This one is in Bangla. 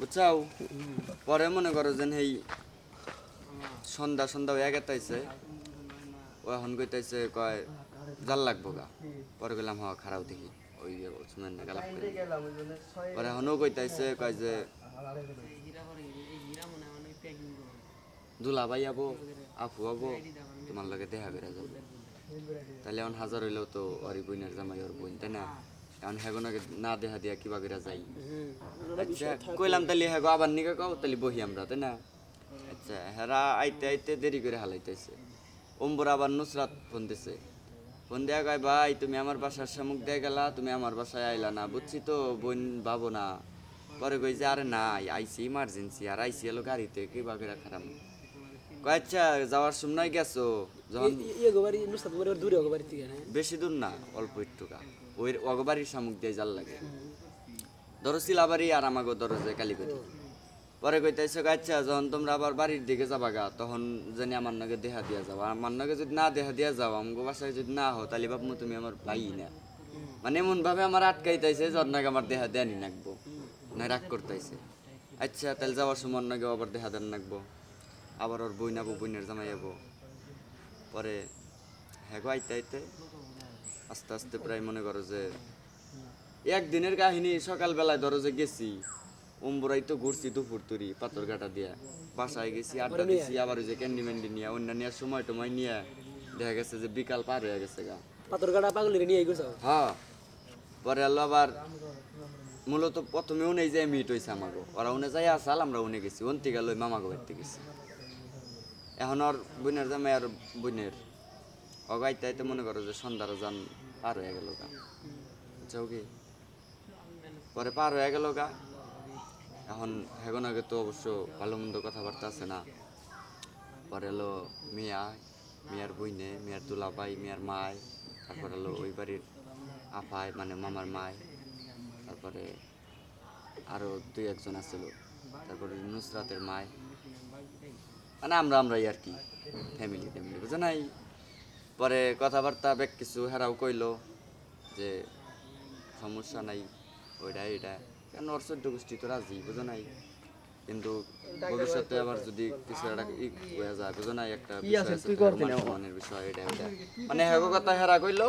বুঝছাও? পরে মনে করো যেন এই সন্ধ্যা সন্ধ্যা হয়ে গেতাইছে। ও এখন কইতাইছে, কয়, জাল লাগবো গা। পরে গেলাম হ খারাপ দেখি। ওই ওসমান গালাপ পরে এখনও কইতাইছে, কয় যে দুলা ভাই আবো, আপু আবো, তোমার লগে দেখা করে যাব। তাহলে এখন হাজার হইলেও তো ওর বোনের জামাই ওর বোন, তাই না? এখন হেগোনাকে না দেখা দিয়া কিবা করে যাই। আচ্ছা কইলাম তাহলে হেগো আবার নিকে কও তাহলে বহি আমরা তাই না? আচ্ছা হেরা আইতে আইতে দেরি করে হালাইতেছে। ওম্বর আবার নুসরাত ফোন দিছে। ফোন দেয়া কয় ভাই তুমি আমার বাসার সামুক দিয়ে গেলা তুমি আমার বাসায় আইলা না বুঝছি তো বোন ভাবো না। পরে কই যে আরে না আইসি ইমার্জেন্সি আর আইসি এলো গাড়িতে কিবা করে খারাপ। আচ্ছা যাওয়ার সময় গেছো? যখন ইয়ে গোবারি নুসরাত গোবারি দূরে গোবারি থেকে না? বেশি দূর না অল্প একটুকা। ওই অগবাড়ির শামুক দিয়ে জাল লাগে। ধরো শিলাবাড়ি আর আমাকে ধরো যে কালীবাড়ি পরে কইতেছে আচ্ছা যখন তোমরা আবার বাড়ির দিকে যাবা গা তখন জানি আমার নাগে দেহা দিয়া যাও। আমার নাগে যদি না দেহা দিয়া যাও আমাকে বাসায় যদি না হো তাহলে বাপমু তুমি আমার ভাই না। মানে এমন ভাবে আমার আটকাইতেছে যত নাগে আমার দেহা দেয়ানি নাকবো না রাগ করতেছে আচ্ছা তাহলে যাওয়ার সময় নাগে আবার দেহা দেন নাকবো আবার ওর বই নাবো বইনের জামাই যাব পরে হ্যাঁ গো আইতে আইতে আস্তে আস্তে প্রায় মনে করো যে একদিনের কাহিনী সকালবেলায় ধরো যে গেছি উম্বরাই তো ঘুরছি দুপুর তুরি পাথর কাটা দিয়া। বাসায় গেছি আড্ডা দিছি আবার ওই যে ক্যান্ডি ম্যান্ডি নিয়ে অন্যান্য সময় টময় নিয়ে দেখা গেছে যে বিকাল পার হয়ে গেছে গা। পাথর কাটা পাগলের নিয়ে গেছো হ্যাঁ। পরে আল্লাহ আবার মূলত প্রথমে উনি যে মিট হয়েছে আমাকে ওরা উনি যাই আসাল আমরা উনি গেছি। অন্তি গেল ওই মামাকে বাড়িতে গেছি। এখন ওর বোনের জামাই আর বোনের। অগাইতে আইতে মনে করো যে সন্ধ্যার যান পার হয়ে গেল গা। বুঝছ পরে পার হয়ে গেল গা। এখন হেগন আগে তো অবশ্য ভালো মন্দ কথাবার্তা আছে না। পরে এলো মিয়া, মিয়ার বইনে, মিয়ার দুলাভাই, মিয়ার মায় তারপর এলো ওই বাড়ির আপায় মানে মামার মায় তারপরে আরও দুই একজন আছিল তারপরে নুসরাতের মায় মানে আমরা আমরাই আর কি ফ্যামিলি ফ্যামিলি বুঝো নাই? পরে কথাবার্তা বেশ কিছু হেরাও কইলো যে সমস্যা নাই ওইটা এটা কেন ওর চোদ্দ গোষ্ঠী তো রাজি বুঝো নাই? কিন্তু ভবিষ্যতে আবার যদি কিছু একটা ই হয়ে যায় বুঝো নাই? একটা বিষয় আছে বিষয় এটা এটা মানে হেগো কথা হেরা কইলো